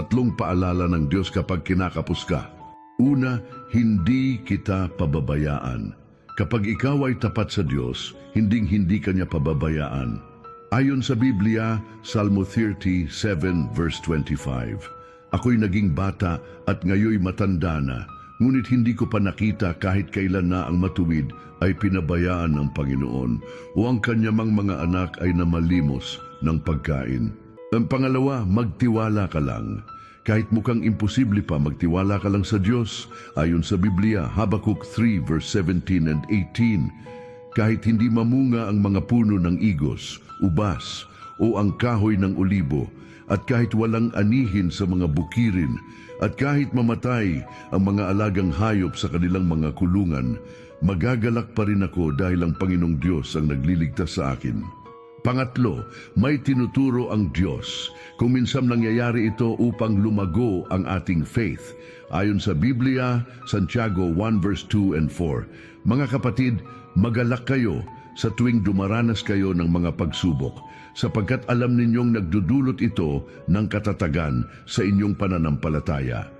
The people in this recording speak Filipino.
tatlong paalala ng Diyos kapag kinakapos ka. Una, hindi kita pababayaan. Kapag ikaw ay tapat sa Diyos, hinding-hindi ka niya pababayaan. Ayon sa Biblia, Salmo 37 verse 25, Ako'y naging bata at ngayoy matanda na, ngunit hindi ko pa nakita kahit kailan na ang matuwid ay pinabayaan ng Panginoon o ang kanyamang mga anak ay namalimos ng pagkain. Ang pangalawa, magtiwala ka lang. Kahit mukhang imposible pa, magtiwala ka lang sa Diyos. Ayon sa Biblia, Habakkuk 3 verse 17 and 18, kahit hindi mamunga ang mga puno ng igos, ubas, o ang kahoy ng olibo, at kahit walang anihin sa mga bukirin, at kahit mamatay ang mga alagang hayop sa kanilang mga kulungan, magagalak pa rin ako dahil ang Panginoong Diyos ang nagliligtas sa akin. Pangatlo, may tinuturo ang Diyos. Kung minsan nangyayari ito upang lumago ang ating faith. Ayon sa Biblia, Santiago 1 verse 2 and 4, Mga kapatid, magalak kayo sa tuwing dumaranas kayo ng mga pagsubok, sapagkat alam ninyong nagdudulot ito ng katatagan sa inyong pananampalataya.